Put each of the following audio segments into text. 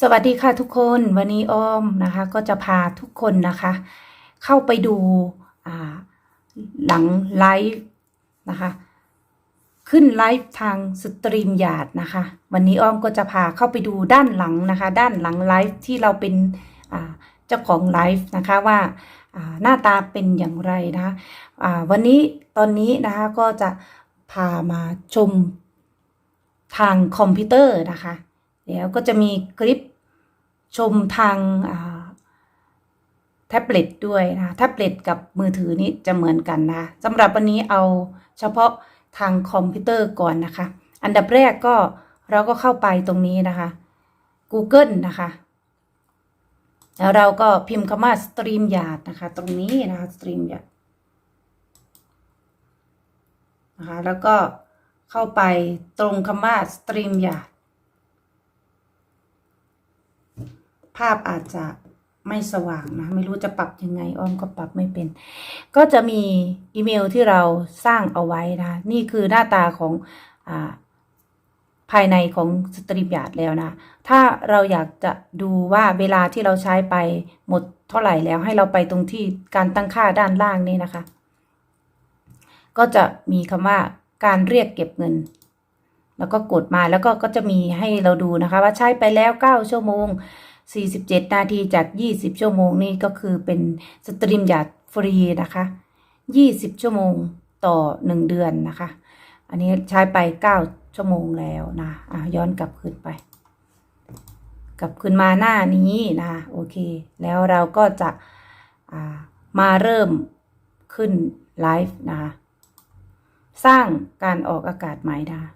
สวัสดีค่ะทุกคนวันนี้อ้อมนะคะ ก็จะพาทุกคนนะคะ เข้าไปดูหลังไลฟ์นะคะ ขึ้นไลฟ์ทางสตรีมหยาดนะคะ วันนี้อ้อมก็จะพาเข้าไปดูด้านหลังนะคะ ด้านหลังไลฟ์ที่เราเป็นเจ้าของไลฟ์นะคะว่าหน้าตาเป็นอย่างไรนะคะวันนี้ตอนนี้นะคะก็จะพามาชมทางคอมพิวเตอร์นะคะ แล้วก็จะมีคลิปชมทางแท็บเล็ตด้วยนะแท็บเล็ตกับมือถือนี่จะเหมือนกันนะสำหรับวันนี้เอาเฉพาะทางคอมพิวเตอร์ก่อนนะคะ อันดับแรกก็เราก็เข้าไปตรงนี้นะคะ Google นะคะ แล้วเราก็พิมพ์คำว่า StreamYard นะคะ ตรงนี้นะคะ StreamYard นะคะแล้วก็เข้าไปตรงคำว่า StreamYard ภาพอาจจะไม่สว่างนะ ไม่รู้จะปรับยังไงอ้อมก็ปรับไม่เป็น ก็จะมีอีเมลที่เราสร้างเอาไว้นะ นี่คือหน้าตาของอภายในของสตรีมยาดแล้วนะ ถ้าเราอยากจะดูว่าเวลาที่เราใช้ไปหมดเท่าไหร่แล้วให้เราไปตรงที่การตั้งค่าด้านล่างนี่นะคะ ก็จะมีคำว่าการเรียกเก็บเงิน แล้วก็กดมาแล้วก็ก็จะมีให้เราดูนะคะ ว่าใช้ไปแล้ว 9 ชั่วโมง 47 นาทีจาก 20 ชั่วโมงนี่ก็คือเป็นสตรีมยาดฟรีนะคะ 20 ชั่วโมงต่อ 1 เดือนนะคะ อันนี้ใช้ไป 9 ชั่วโมงแล้วนะอะย้อนกลับคืนไป กลับคืนมาหน้านี้นะโอเค แล้วเราก็จะามาเริ่มขึ้นไลฟ์นะคะสร้างการออกอากาศใหม่นะคะ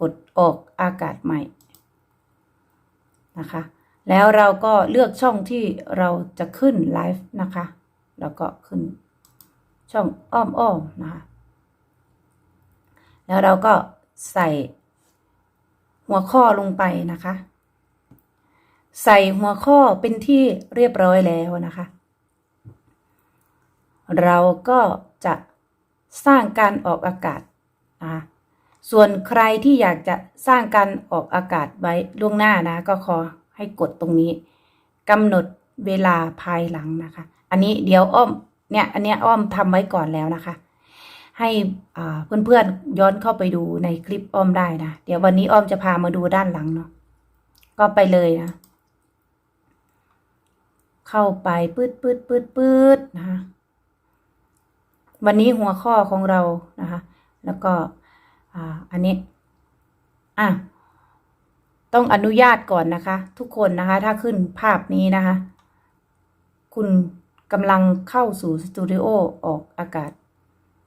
กดออกอากาศใหม่นะคะ แล้วเราก็เลือกช่องที่เราจะขึ้นไลฟ์นะคะ แล้วก็ขึ้นช่องอ้อมๆนะคะ แล้วเราก็ใส่หัวข้อลงไปนะคะ ใส่หัวข้อเป็นที่เรียบร้อยแล้วนะคะ เราก็จะสร้างการออกอากาศนะคะส่วนใครที่อยากจะสร้างการออกอากาศไว้ล่วงหน้านะ ก็ขอ ให้กดตรงนี้กำหนดเวลาภายหลังนะคะ อันนี้เดี๋ยวอ้อมเนี่ยอันเนี้ยอ้อมทำไว้ก่อนแล้วนะคะ ให้เพื่อนๆย้อนเข้าไปดูในคลิปอ้อมได้นะ เดี๋ยววันนี้อ้อมจะพามาดูด้านหลังเนาะก็ไปเลยนะ เข้าไปปืดปืดปืดปืดนะคะวันนี้หัวข้อของเรานะคะ แล้วก็ อ่า อันนี้ อะ ต้องอนุญาตก่อนนะคะ ทุกคนนะคะ ถ้าขึ้นภาพนี้นะคะ คุณกำลังเข้าสู่สตูดิโอออกอากาศ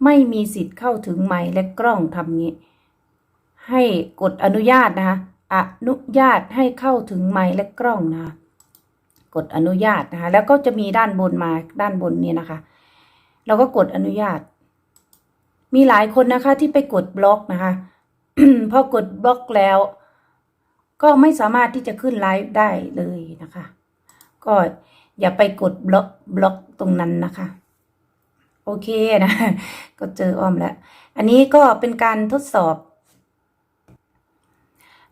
ไม่มีสิทธิ์เข้าถึงไมค์และกล้องทำงี้ ให้กดอนุญาตนะคะ อนุญาตให้เข้าถึงไมค์และกล้องนะคะ กดอนุญาตนะคะ แล้วก็จะมีด้านบนมาด้านบนนี้นะคะ เราก็กดอนุญาต มีหลายคนนะคะที่ไปกดบล็อกนะคะ พอกดบล็อกแล้ว ก็ไม่สามารถที่จะขึ้นไลฟ์ได้เลยนะคะ ก็อย่าไปกดบล็อกบล็อกตรงนั้นนะคะ โอเคนะ ก็เจออ้อมแล้ว อันนี้ก็เป็นการทดสอบ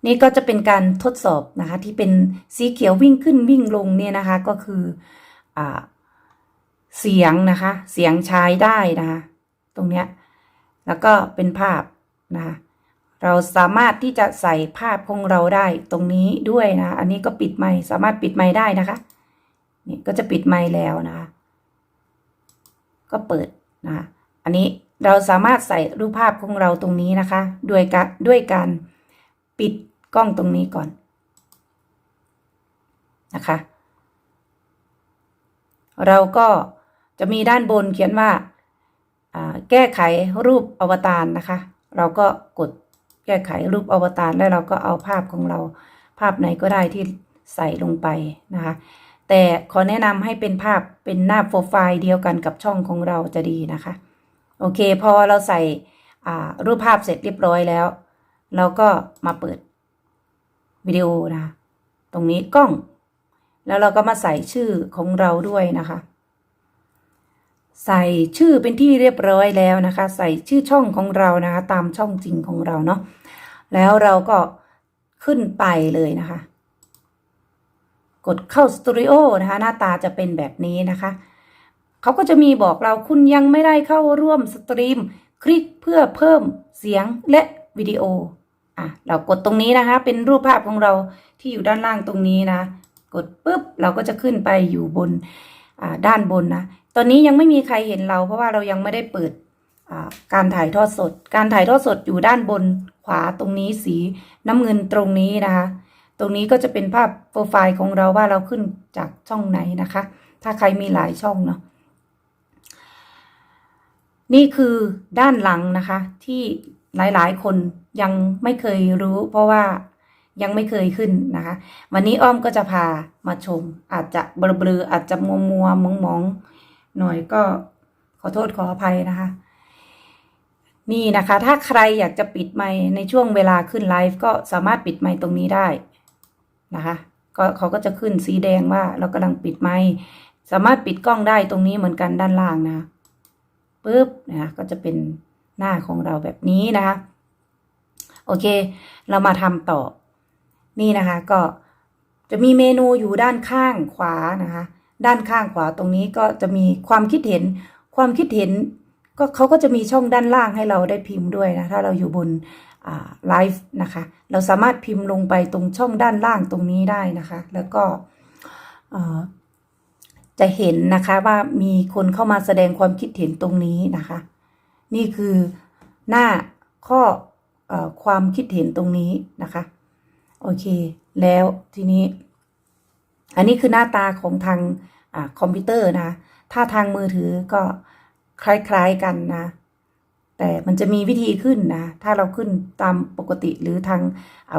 นี่ก็จะเป็นการทดสอบนะคะ ที่เป็นสีเขียววิ่งขึ้นวิ่งลงเนี่ยนะคะ ก็คืออ่าเสียงนะคะ เสียงใช้ได้นะคะ ตรงเนี้ย แล้วก็เป็นภาพนะคะ เราสามารถที่จะใส่ภาพของเราได้ตรงนี้ด้วยนะ อันนี้ก็ปิดไมค์สามารถปิดไมค์ได้นะคะ นี่ก็จะปิดไมค์แล้วนะคะ ก็เปิดนะคะอันนี้เราสามารถใส่รูปภาพของเราตรงนี้นะคะด้วยการด้วยการปิดกล้องตรงนี้ก่อนนะคะ เราก็จะมีด้านบนเขียนว่าแก้ไขรูปอวตารนะคะ เราก็กด แก้ไขรูปอวตารแล้วเราก็เอาภาพของเรา ภาพไหนก็ได้ที่ใส่ลงไปนะคะ แต่ขอแนะนำให้เป็นภาพเป็นหน้าโปรไฟล์เดียวกันกับช่องของเราจะดีนะคะ โอเค พอเราใส่รูปภาพเสร็จเรียบร้อยแล้ว เราก็มาเปิดวิดีโอนะ ตรงนี้กล้อง แล้วเราก็มาใส่ชื่อของเราด้วยนะคะ ใส่ชื่อเป็นที่เรียบร้อยแล้วนะคะ ใส่ชื่อช่องของเรานะคะ ตามช่องจริงของเราเนาะแล้วเราก็ขึ้นไปเลยนะคะ กดเข้าสตูดิโอนะคะ หน้าตาจะเป็นแบบนี้นะคะเขาก็จะมีบอกเราคุณยังไม่ได้เข้าร่วมสตรีม คลิกเพื่อเพิ่มเสียงและวิดีโออะเรากดตรงนี้นะคะ เป็นรูปภาพของเราที่อยู่ด้านล่างตรงนี้นะ กดปุ๊บเราก็จะขึ้นไปอยู่บนอ่าด้านบนนะ อนนี้ยังไม่มีใครเห็นเรา เพราะว่าเรายังไม่ได้เปิดการถ่ายทอดสด การถ่ายทอดสดอยู่ด้านบนขวาตรงนี้สีน้ำเงินตรงนี้นะคะ ตรงนี้ก็จะเป็นภาพโปรไฟล์ของเราว่าเราขึ้นจากช่องไหนนะคะ ถ้าใครมีหลายช่องเนาะนี่คือด้านหลังนะคะ ที่หลายๆ คนยังไม่เคยรู้ เพราะว่ายังไม่เคยขึ้นนะคะ วันนี้อ้อมก็จะพามาชม อาจจะเบลอๆอาจจะมัวมัวมองมองๆ หน่อยก็ขอโทษขออภัยนะคะ นี่นะคะ ถ้าใครอยากจะปิดไมค์ในช่วงเวลาขึ้นไลฟ์ก็สามารถปิดไมค์ตรงนี้ได้นะคะก็เขาก็จะขึ้นสีแดงว่าเรากำลังปิดไมค์สามารถปิดกล้องได้ตรงนี้เหมือนกันด้านล่างนะปุ๊บนะคะก็จะเป็นหน้าของเราแบบนี้นะคะ โอเค เรามาทำต่อ นี่นะคะก็จะมีเมนูอยู่ด้านข้างขวานะคะ ด้านข้างขวาตรงนี้ก็จะมีความคิดเห็น ความคิดเห็นก็เขาก็จะมีช่องด้านล่างให้เราได้พิมพ์ด้วยนะ ถ้าเราอยู่บนไลฟ์นะคะ เราสามารถพิมพ์ลงไปตรงช่องด้านล่างตรงนี้ได้นะคะ แล้วก็จะเห็นนะคะว่ามีคนเข้ามาแสดงความคิดเห็นตรงนี้นะคะ นี่คือหน้าข้ออความคิดเห็นตรงนี้นะคะ โอเค แล้วทีนี้ อันนี้คือหน้าตาของทางอคอมพิวเตอร์นะ ถ้าทางมือถือก็คล้ายๆกันนะ แต่มันจะมีวิธีขึ้นนะ ถ้าเราขึ้นตามปกติหรือทาง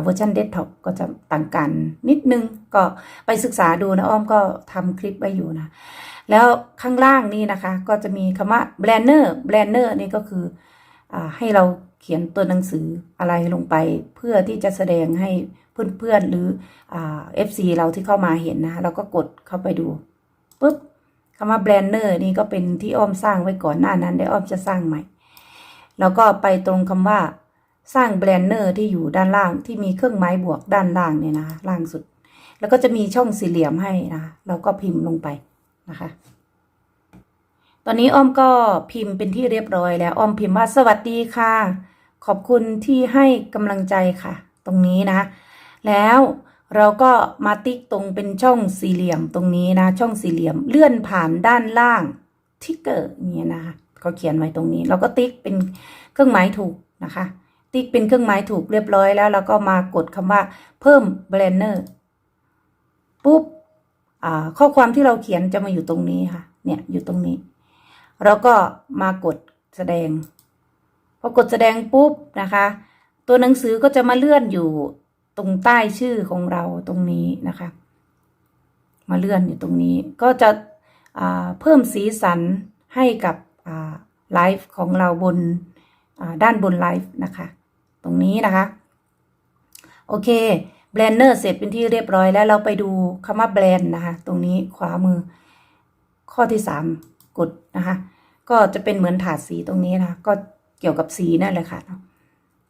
เวอร์ชันเดสก์ท็อปก็จะต่างกันนิดนึง ก็ไปศึกษาดูนะ อ้อมก็ทำคลิปไว้อยู่นะ แล้วข้างล่างนี่นะคะ ก็จะมีคำว่า banner banner นี่ก็คืออให้เราเขียนตัวหนังสืออะไรลงไป เพื่อที่จะแสดงให้ เพื่อนๆ หรืออาเอฟซีเราที่เข้ามาเห็นนะเราก็กดเข้าไปดูปุ๊บคำว่า banner นี่ก็เป็นที่อ้อมสร้างไว้ก่อนหน้านั้นได้อ้อมจะสร้างใหม่ แล้วก็ไปตรงคำว่าสร้างแบรนเนอร์ที่อยู่ด้านล่างที่มีเครื่องไม้บวกด้านล่างเนี่ยนะล่างสุด แล้วก็จะมีช่องสี่เหลี่ยมให้นะเราก็พิมพ์ลงไปนะคะ ตอนนี้อ้อมก็พิมพ์เป็นที่เรียบร้อยแล้วอ้อมพิมพ์ว่าสวัสดีค่ะ ขอบคุณที่ให้กำลังใจค่ะ ตรงนี้นะ แล้วเราก็มาติ๊กตรงเป็นช่องสี่เหลี่ยมตรงนี้นะ ช่องสี่เหลี่ยมเลื่อนผ่านด้านล่างทิกเกอร์เนี่ยนะคะเขาเขียนไว้ตรงนี้ เราก็ติ๊กเป็นเครื่องหมายถูกนะคะ ติ๊กเป็นเครื่องหมายถูกเรียบร้อยแล้วเราก็มากดคำว่าเพิ่มแบรนเนอร์ปุ๊บข้อความที่เราเขียนจะมาอยู่ตรงนี้ค่ะ เนี่ยอยู่ตรงนี้ เราก็มากดแสดง พอกดแสดงปุ๊บนะคะ ตัวหนังสือก็จะมาเลื่อนอยู่ ตรงใต้ชื่อของเราตรงนี้นะคะ มาเลื่อนอยู่ตรงนี้ก็จะเพิ่มสีสันให้กับไลฟ์ของเราบนาด้านบนไลฟ์นะคะ ตรงนี้นะคะ โอเคแบรนเนอร์เสร็จเป็นที่เรียบร้อยแล้วเราไปดูคำว่าแบรนด์นะคะ ตรงนี้ขวามือ ข้อที่สามกดนะคะ ก็จะเป็นเหมือนถาดสีตรงนี้นะคะก็เกี่ยวกับสีนั่นแหละค่ะ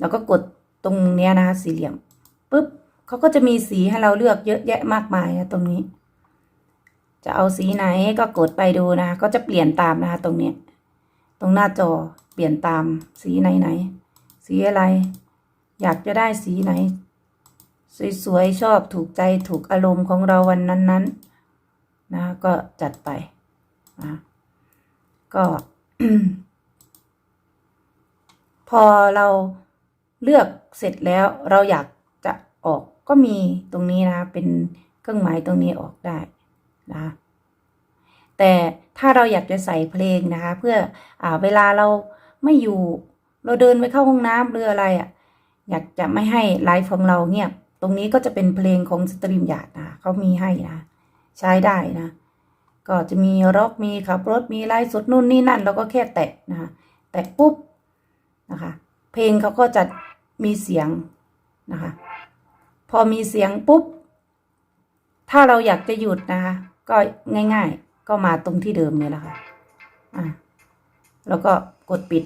แล้วก็กดตรงเนี้ยนะคะสี่เหลี่ยม ปุ๊บเขาก็จะมีสีให้เราเลือกเยอะแยะมากมายนะตรงนี้ จะเอาสีไหนก็กดไปดูนะ ก็จะเปลี่ยนตามนะคะตรงเนี้ยตรงหน้าจอเปลี่ยนตามสีไหนไหน สีอะไร อยากจะได้สีไหน สวยๆชอบถูกใจถูกอารมณ์ของเราวันนั้นๆ นะ ก็จัดไปนะก็พอเราเลือกเสร็จแล้วเราอยาก ออกก็มีตรงนี้นะเป็นเครื่องหมายตรงนี้ออกได้นะแต่ถ้าเราอยากจะใส่เพลงนะคะ เพื่ออเวลาเราไม่อยู่เราเดินไปเข้าห้องน้ำหรืออะไรอะ่ะอยากจะไม่ให้ไลฟ์ของเราเงียบตรงนี้ก็จะเป็นเพลงของสตรีมยาดนะเขามีให้นะใช้ได้นะ ก็จะมีร็อกมีขับรถมีไลฟ์สดนู่นนี่นั่นเราก็แค่แตะนะคะแตะปุ๊บนะคะ เพลงเขาก็จะมีเสียงนะคะ พอมีเสียงปุ๊บ ถ้าเราอยากจะหยุดนะคะ ก็ง่าย ๆ ก็มาตรงที่เดิมเนี่ยแหละค่ะอะแล้วก็กดปิด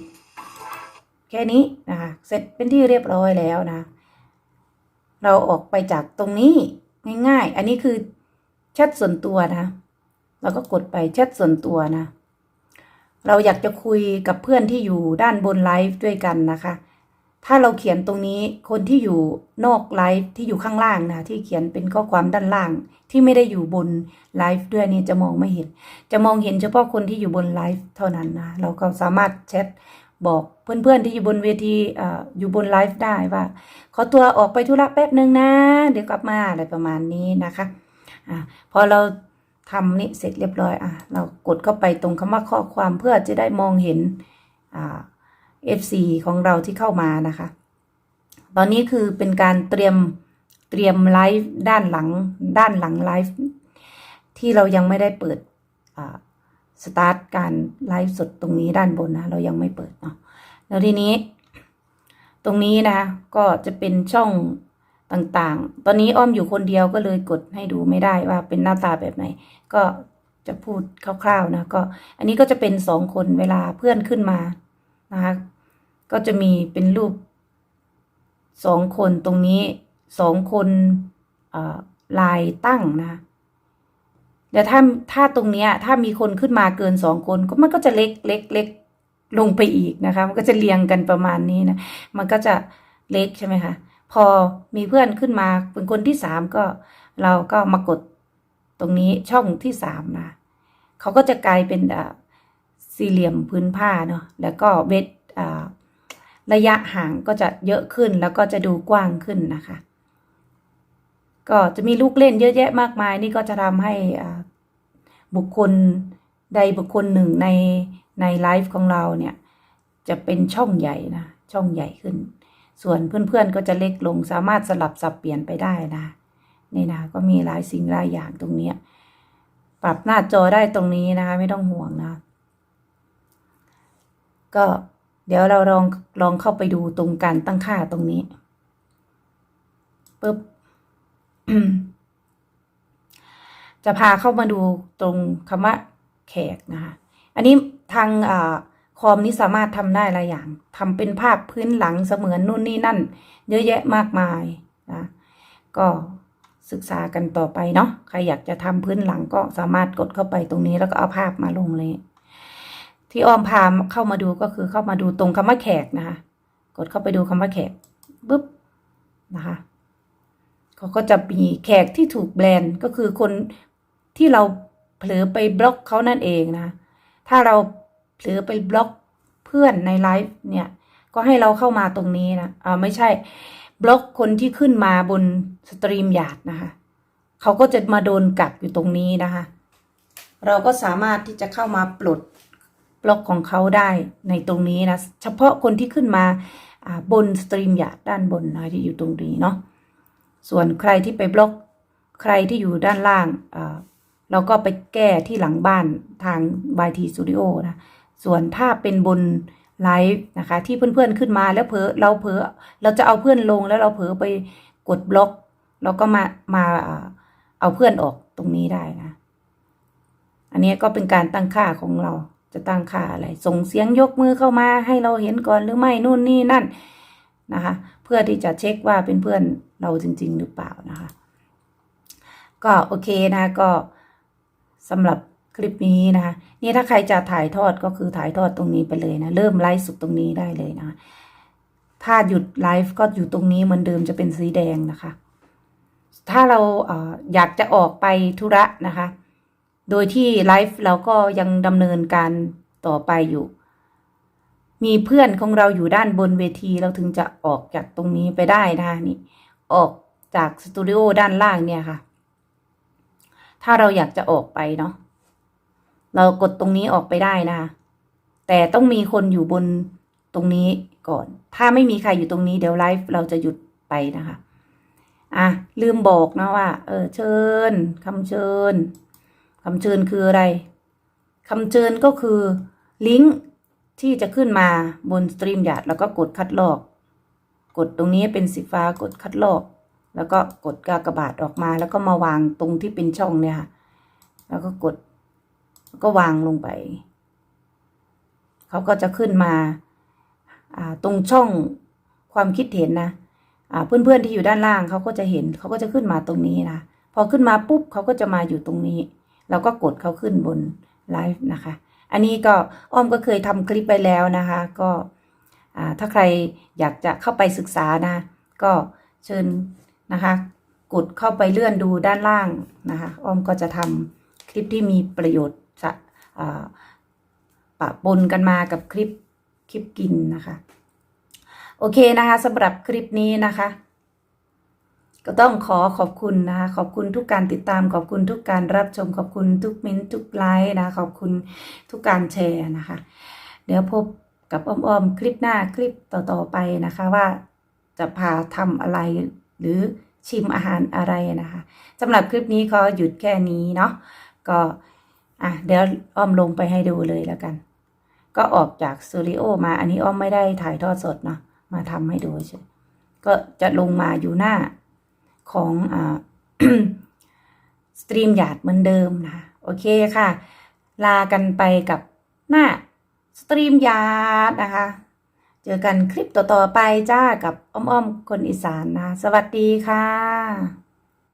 แค่นี้นะคะ เสร็จเป็นที่เรียบร้อยแล้วนะ เราออกไปจากตรงนี้ง่ายๆ อันนี้คือแชทส่วนตัวนะเราก็กดไปแชทส่วนตัวนะ เราอยากจะคุยกับเพื่อนที่อยู่ด้านบนไลฟ์ด้วยกันนะคะ ถ้าเราเขียนตรงนี้คนที่อยู่นอกไลฟ์ที่อยู่ข้างล่างนะที่เขียนเป็นข้อความด้านล่าง ที่ไม่ได้อยู่บนไลฟ์ด้วยนี่จะมองไม่เห็น จะมองเห็นเฉพาะคนที่อยู่บนไลฟ์เท่านั้นนะเราก็สามารถแชทบอกเพื่อนๆที่อยู่บนเวทีออยู่บนไลฟ์ได้ว่า ขอตัวออกไปธุระแป๊บหนึ่งนะ เดี๋ยวกลับมาอะไรประมาณนี้นะคะอะพอเราทำนี่เสร็จเรียบร้อยอะเรากดเข้าไปตรงคำว่าข้อความเพื่อจะได้มองเห็นอ่า FC ของเราที่เข้ามานะคะ ตอนนี้คือเป็นการเตรียมเตรียมไลฟ์ด้านหลังด้านหลังไลฟ์ที่เรายังไม่ได้เปิดสตาร์ทการไลฟ์สดตรงนี้ด้านบนนะเรายังไม่เปิดเนาะแล้วทีนี้ ตรงนี้นะก็จะเป็นช่องต่างๆ ตอนนี้อ้อมอยู่คนเดียวก็เลยกดให้ดูไม่ได้ว่าเป็นหน้าตาแบบไหน ก็จะพูดคร่าวๆนะก็ อันนี้ก็จะเป็นสองคนเวลาเพื่อนขึ้นมานะคะ ก็จะมีเป็นรูปสองคนตรงนี้สองคนลายตั้งนะแต่ถ้าถ้าตรงเนี้ยถ้ามีคนขึ้นมาเกินสองคนก็มันก็จะเล็กเล็กเล็กลงไปอีกนะคะ มันก็จะเรียงกันประมาณนี้นะมันก็จะเล็กใช่ไหมคะพอมีเพื่อนขึ้นมาเป็นคนที่สามก็เราก็มากดตรงนี้ช่องที่สามนะเขาก็จะกลายเป็นสี่เหลี่ยมพื้นผ้าเนาะแล้วก็เวท ระยะห่างก็จะเยอะขึ้นแล้วก็จะดูกว้างขึ้นนะคะ ก็จะมีลูกเล่นเยอะแยะมากมาย นี่ก็จะทำให้บุคคลใดบุคคลหนึ่งในในไลฟ์ของเราเนี่ย จะเป็นช่องใหญ่นะช่องใหญ่ขึ้น ส่วนเพื่อนๆก็จะเล็กลงสามารถสลับสับเปลี่ยนไปได้นะนี่นะก็มีหลายสิ่งหลายอย่างตรงนี้ปรับหน้าจอได้ตรงนี้นะคะ ไม่ต้องห่วงนะ ก็ เดี๋ยวเราลองลองเข้าไปดูตรงการตั้งค่าตรงนี้ปุ๊บจะพาเข้ามาดูตรงคำว่าแขกนะคะ อันนี้ทางอคอมนี้สามารถทำได้หลายอย่าง ทำเป็นภาพพื้นหลังเสมือนนู่นนี่นั่น เยอะแยะมากมายนะก็ศึกษากันต่อไปเนาะ ใครอยากจะทำพื้นหลังก็สามารถกดเข้าไปตรงนี้แล้วก็เอาภาพมาลงเลย ที่อ้อมพาเข้ามาดูก็คือเข้ามาดูตรงคำว่าแขกนะคะ กดเข้าไปดูคำว่าแขกปุ๊บนะคะเขาก็จะมีแขกที่ถูกแบนก็คือคนที่เราเผลอไปบล็อกเขานั่นเองนะ ถ้าเราเผลอไปบล็อกเพื่อนในไลฟ์เนี่ย ก็ให้เราเข้ามาตรงนี้นะอ่าไม่ใช่บล็อกคนที่ขึ้นมาบนสตรีมหยาดนะคะ เขาก็จะมาโดนกักอยู่ตรงนี้นะคะ เราก็สามารถที่จะเข้ามาปลด บล็อกของเขาได้ในตรงนี้นะ เฉพาะคนที่ขึ้นมาบนสตรีมหยาดด้านบนนะที่อยู่ตรงนี้เนาะส่วนใครที่ไปบล็อกใครที่อยู่ด้านล่างเราก็ไปแก้ที่หลังบ้านทาง YT Studio นะ ส่วนถ้าเป็นบนไลฟ์นะคะ ที่เพื่อนๆขึ้นมาแล้วเผลอเราเผลอเราจะเอาเพื่อนลงแล้วเราเผลอไปกดบล็อกเราก็มามาเอาเพื่อนออกตรงนี้ได้นะ อันนี้ก็เป็นการตั้งค่าของเรา จะตั้งค่าอะไร ส่งเสียงยกมือเข้ามาให้เราเห็นก่อนหรือไม่นู่นนี่นั่นนะคะ เพื่อที่จะเช็คว่าเป็นเพื่อนเราจริง ๆ หรือเปล่านะคะ ก็โอเคนะก็สำหรับคลิปนี้นะคะนี่ถ้าใครจะถ่ายทอดก็คือถ่ายทอดตรงนี้ไปเลยนะ เริ่มไลฟ์สุดตรงนี้ได้เลยนะถ้าหยุดไลฟ์ก็อยู่ตรงนี้เหมือนเดิมจะเป็นสีแดงนะคะ ถ้าเราเอออยากจะออกไปธุระนะคะ โดยที่ไลฟ์เราก็ยังดำเนินการต่อไปอยู่ มีเพื่อนของเราอยู่ด้านบนเวทีเราถึงจะออกจากตรงนี้ไปได้นะคะนี่ ออกจากสตูดิโอด้านล่างเนี่ยค่ะ ถ้าเราอยากจะออกไปเนาะ เรากดตรงนี้ออกไปได้นะคะแต่ต้องมีคนอยู่บนตรงนี้ก่อน ถ้าไม่มีใครอยู่ตรงนี้เดี๋ยวไลฟ์เราจะหยุดไปนะคะ อะลืมบอกนะว่า เออเชิญคำเชิญ คำเชิญคืออะไรคำเชิญก็คือลิงก์ที่จะขึ้นมาบนสตรีมหยาดแล้วก็กดคัดลอก กดตรงนี้เป็นสีฟ้ากดคัดลอก แล้วก็กดกากบาทออกมา แล้วก็มาวางตรงที่เป็นช่องเนี่ยค่ะแล้วก็กดก็วางลงไป เขาก็จะขึ้นมาตรงช่องความคิดเห็นนะเพื่อนๆที่อยู่ด้านล่างเขาก็จะเห็นเขาก็จะขึ้นมาตรงนี้นะพอขึ้นมาปุ๊บเขาก็จะมาอยู่ตรงนี้ เราก็กดเขาขึ้นบนไลฟ์นะคะ อันนี้ก็อ้อมก็เคยทำคลิปไปแล้วนะคะ ก็ถ้าใครอยากจะเข้าไปศึกษานะ ก็เชิญนะคะ กดเข้าไปเลื่อนดูด้านล่างนะคะ อ้อมก็จะทำคลิปที่มีประโยชน์จะปะปนกันมากับคลิปคลิปกินนะคะ โอเคนะคะสำหรับคลิปนี้นะคะ ก็ต้องขอขอบคุณนะคะขอบคุณทุกการติดตาม ขอบคุณทุกการรับชม ขอบคุณทุกเม้นต์ทุกไลค์นะ ขอบคุณทุกการแชร์นะคะ เดี๋ยวพบกับอ้อมๆคลิปหน้าคลิปต่อๆไปนะคะว่าจะพาทำอะไรหรือชิมอาหารอะไรนะคะสำหรับคลิปนี้ขอหยุดแค่นี้เนาะก็อะเดี๋ยวอ้อมลงไปให้ดูเลยแล้วกัน ก็ออกจากสตูดิโอมาอันนี้อ้อมไม่ได้ถ่ายทอดสดเนาะมาทำให้ดูเฉยก็จะลงมาอยู่หน้า ของอสตรีมหยาดเหมือนเดิมนะ โอเคค่ะ ลากันไปกับหน้าสตรีมยาดนะคะ เจอกันคลิปต่อ ๆ ไปจ้ากับอ้อม ๆ คนอีสานนะ สวัสดีค่ะ